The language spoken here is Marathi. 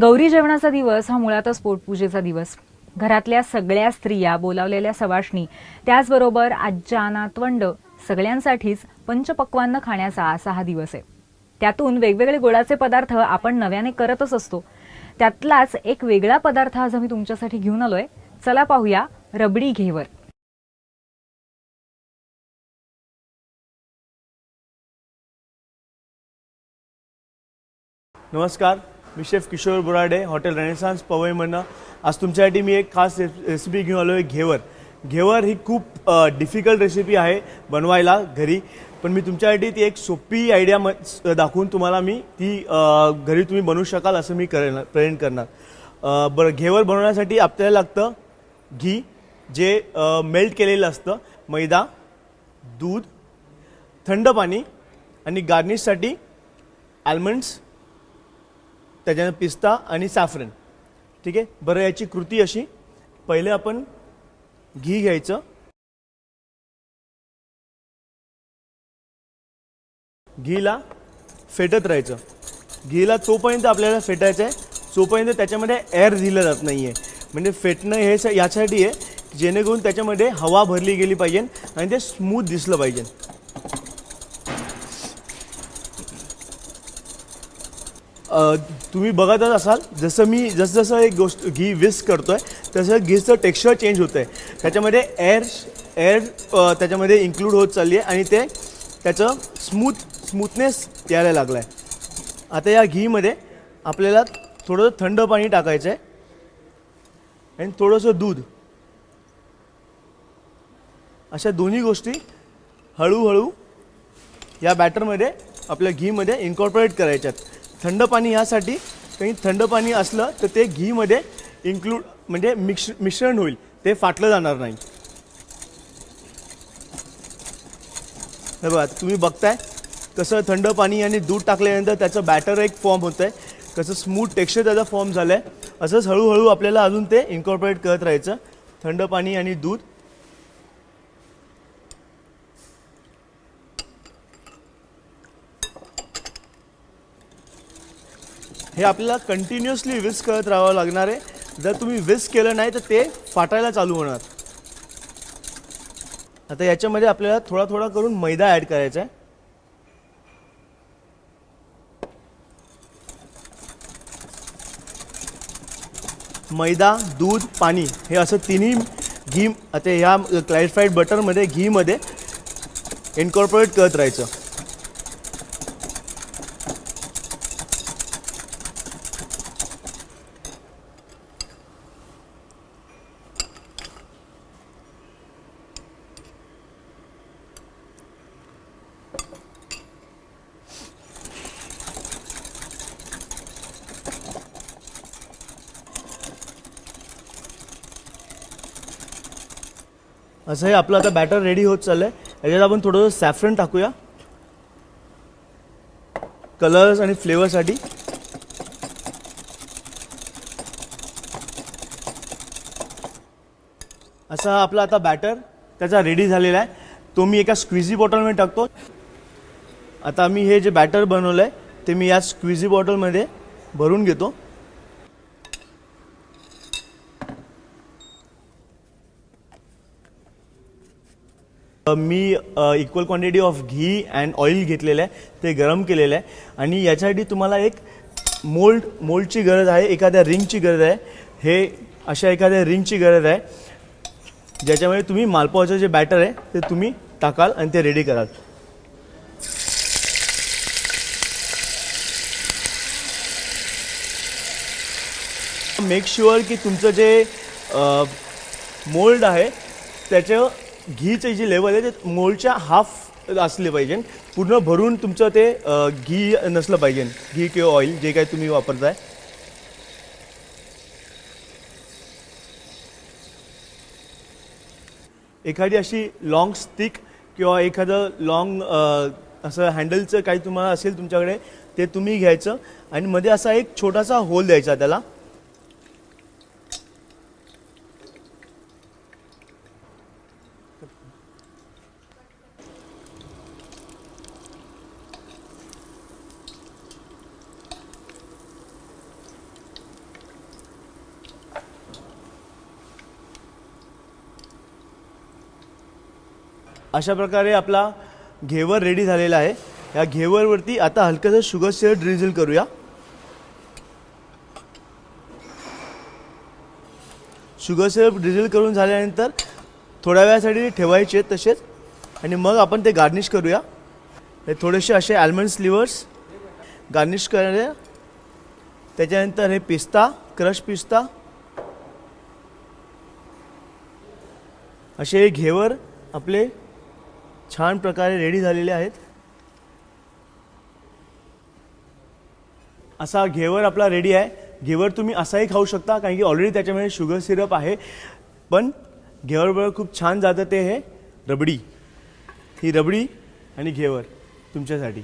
गौरी जेवणाचा दिवस हा मुळातच पोटपूजेचा दिवस. घरातल्या सगळ्या स्त्रिया बोलावलेल्या सवाष्णी त्याचबरोबर आज्या नातवंड सगळ्यांसाठीच पंचपक्वान्न खाण्याचा असा हा दिवस आहे. त्यातून वेगवेगळे गोडाचे पदार्थ आपण नव्याने करतच असतो. त्यातलाच एक वेगळा पदार्थ आज आम्ही तुमच्यासाठी घेऊन आलोय. चला पाहूया रबडी घेवर. नमस्कार. मी chef Kishor Burade hotel Renaissance पवईमधनं आज तुमच्यासाठी मी एक खास रेसिपी घेऊन आलो आहे घेवर. घेवर ही खूप डिफिकल्ट रेसिपी आहे बनवायला घरी. पण मी तुमच्यासाठी ती एक सोपी आयडिया म दाखवून तुम्हाला मी ती घरी तुम्ही बनवू शकाल असं मी करेन प्रेरण करणार. बरं घेवर बनवण्यासाठी आपल्याला लागतं घी जे मेल्ट केलेलं असतं. मैदा दूध थंड पाणी आणि गार्निशसाठी आल्मंड्स त्याच्यानं पिस्ता आणि सॅफरन. ठीक आहे? बरं याची कृती अशी. पहिले आपण घी घ्यायचं. घीला फेटत राहायचं. घीला तोपर्यंत आपल्याला फेटायचं आहे तोपर्यंत त्याच्यामध्ये एअर दिलं जात नाही आहे म्हणजे फेटणं हे स- यासाठी आहे जेणेकरून त्याच्यामध्ये हवा भरली गेली पाहिजे आणि ते स्मूथ दिसलं पाहिजे. तुम्ही बघतच असाल जसं मी जसजसं एक गोष्ट घी विस्क आहे तसं घीचं टेक्स्चर चेंज होतं आहे त्याच्यामध्ये एअर एअर त्याच्यामध्ये इन्क्लूड होत चालली आहे आणि ते त्याचं स्मूथ स्मूथनेस यायला लागला आहे आता या घीमध्ये आपल्याला थोडंसं थंड पाणी टाकायचं आहे आणि थोडंसं दूध. अशा दोन्ही गोष्टी हळूहळू या बॅटरमध्ये आपल्या घीमध्ये इन्कॉर्पोरेट करायच्यात. थंड पाणी यासाठी काही थंड पाणी असलं तर ते घीमध्ये इन्क्लूड म्हणजे मिक्स मिश्रण होईल. ते फाटलं जाणार नाही. हे बघा तुम्ही बघताय कसं थंड पाणी आणि दूध टाकल्यानंतर त्याचं बॅटर एक फॉर्म होतं आहे कसं स्मूथ टेक्स्चर त्याचा फॉर्म झालं आहे असंच हळूहळू आपल्याला अजून ते इन्कॉर्पोरेट करत राहायचं. थंड पाणी आणि दूध. हे आपल्याला कंटिन्युअसली विस्क करत राहावं लागणार आहे. जर तुम्ही विस्क केलं नाही तर ते फाटायला चालू होणार. आता याच्यामध्ये आपल्याला थोडा थोडा करून मैदा ॲड करायचा आहे. मैदा दूध पाणी हे असं तिन्ही घी आता ह्या क्लॅरिफाईड बटरमध्ये घीमध्ये इन्कॉर्पोरेट करत राहायचं. असं हे आपलं आता बॅटर रेडी होत चाललंय. याच्यात आपण थोडंसं सॅफ्रन टाकूया. कलर्स आणि फ्लेवरसाठी असा हा आपला आता बॅटर त्याचा रेडी झालेला आहे. तो मी एका स्क्विझी बॉटलमध्ये टाकतो. आता मी हे जे बॅटर बनवलं आहे ते मी या स्क्विझी बॉटलमध्ये भरून घेतो. मी equal quantity of ghee and oil घेतलेलं आहे. ते गरम केलेलं आहे. आणि याच्यासाठी तुम्हाला एक मोल्ड मोल्डची गरज आहे. एखाद्या रिंगची गरज आहे. हे अशा एखाद्या रिंगची गरज आहे. ज्याच्यामध्ये तुम्ही मालपोहाचं जे बॅटर आहे ते तुम्ही टाकाल आणि ते रेडी कराल. मेक शुअर की तुमचं जे मोल्ड आहे त्याचं घीचं जी लेवल आहे ते मोल्डच्या हाफ असले पाहिजे. पूर्ण भरून तुमचं ते घी नसलं पाहिजे. घी किंवा ऑइल जे काही तुम्ही वापरताय. एखादी अशी लॉंग स्टिक किंवा एखादं लॉंग असं हँडलचं काही तुम्हाला असेल तुमच्याकडे ते तुम्ही घ्यायचं. आणि मध्ये असा एक छोटासा होल द्यायचा त्याला. अशा प्रकारे आपला घेवर रेडी झालेला आहे. या घेवरवरती आता हलकंसं शुगर सिरप ड्रिझल करूया. शुगर सिरप ड्रिझल करून झाल्यानंतर थोड्या वेळासाठी ठेवायचे आहेत तसेच आणि मग आपण ते गार्निश करूया. हे थोडेसे असे आल्मंड स्लिवर्स गार्निश करूया त्याच्यानंतर हे पिस्ता क्रश पिस्ता. असे घेवर आपले छान प्रकारे रेडी झालेले आहेत. असा घेवर आपला रेडी आहे. घेवर तुम्ही असाही खाऊ शकता कारण की ऑलरेडी त्याच्यामध्ये शुगर सिरप आहे. पण घेवरबरोबर खूप छान जातं ते हे रबडी. ही रबडी आणि घेवर तुमच्यासाठी.